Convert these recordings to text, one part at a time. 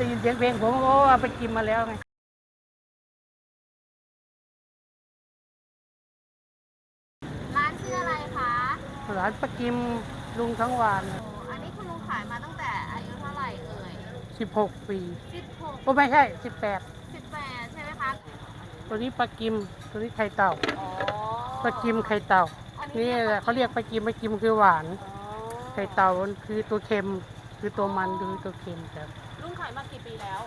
ได้ยินเสียงเพลงผมก็ว่าไปกินมาแล้วไงร้านชื่ออะไรคะร้านปลากิมลุงทั้งวานโอ้อันนี้คุณลุงขายมาตั้งแต่อายุเท่าไหร่เอ่ย16 ปี16โอ้ไม่ใช่18 ใช่ไหมคะ ตัวนี้ปลากิมตัวนี้ไข่เต่าอ๋อปลากิมไข่เต่าอันี่แหละเขาเรียกปลากิมปลากิมคือหวาน ไข่เต่ามันคือตัวเค็ม คือตัวมันคือตัวเค็มครับ ลุงขายมากี่ปีแล้ว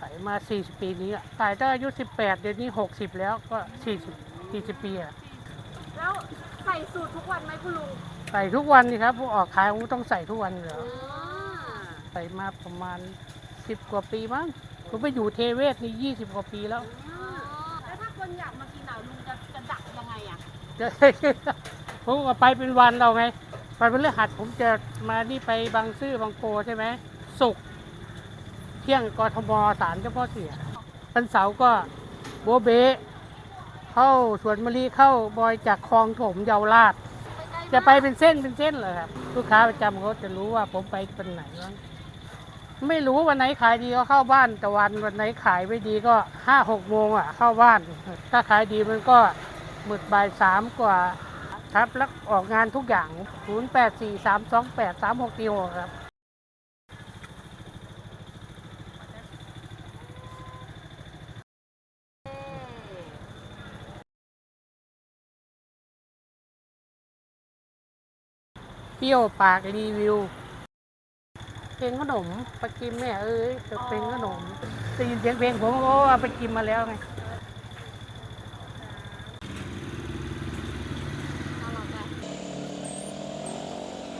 ขายมา 40 ปีนี้อะขายตั้งอายุ 18 เดี๋ยวนี้ 60 แล้วก็ 40 40 ปีอะแล้วใส่สูตรทุกวันไหมคุณลุงใส่ทุกวันนี่ครับพวกออกขายผมต้องใส่ทุกวันอยู่แล้วอ๋อใส่มาประมาณ 10 กว่าปีมั้งผมไปอยู่เทเวศนี่20 กว่าปีแล้ว แล้วถ้าคนอยากมากินอะลุงจะจะดักยังไงอะ ผมก็ไปเป็นวันเราไงไปเป็นเรื่องหัดผมจะมานี่ไปบางซื่อบางโพใช่ไหมสุกร์เที่ยงกทมสารเจ้าพ่อเสียวันเสาร์ก็โบเบเข้าสวนมะลิเข้าบอยจากคลองถมเยาวราช จะไปเป็นเส้นเป็นเส้นเลยครับ ลูกค้าประจำเขาจะรู้ว่าผมไปเป็นไหนบ้างไม่รู้วันไหนขายดีก็เข้าบ้านแต่วันวันไหนขายไม่ดีก็ห้าหกโมงอะเข้าบ้าน ถ้าขายดีมันก็หมึดบ่ายสามกว่าครับแล้วออกงานทุกอย่าง 0 8 4 3 2 8 3 6 4 6ครับ เปรี้ยวปากรีวิวเป็นขนมไปกินแม่เอ้ยเป็นขนมได้ยินเสียงเพลงผมก็ว่าไปกินมาแล้วไง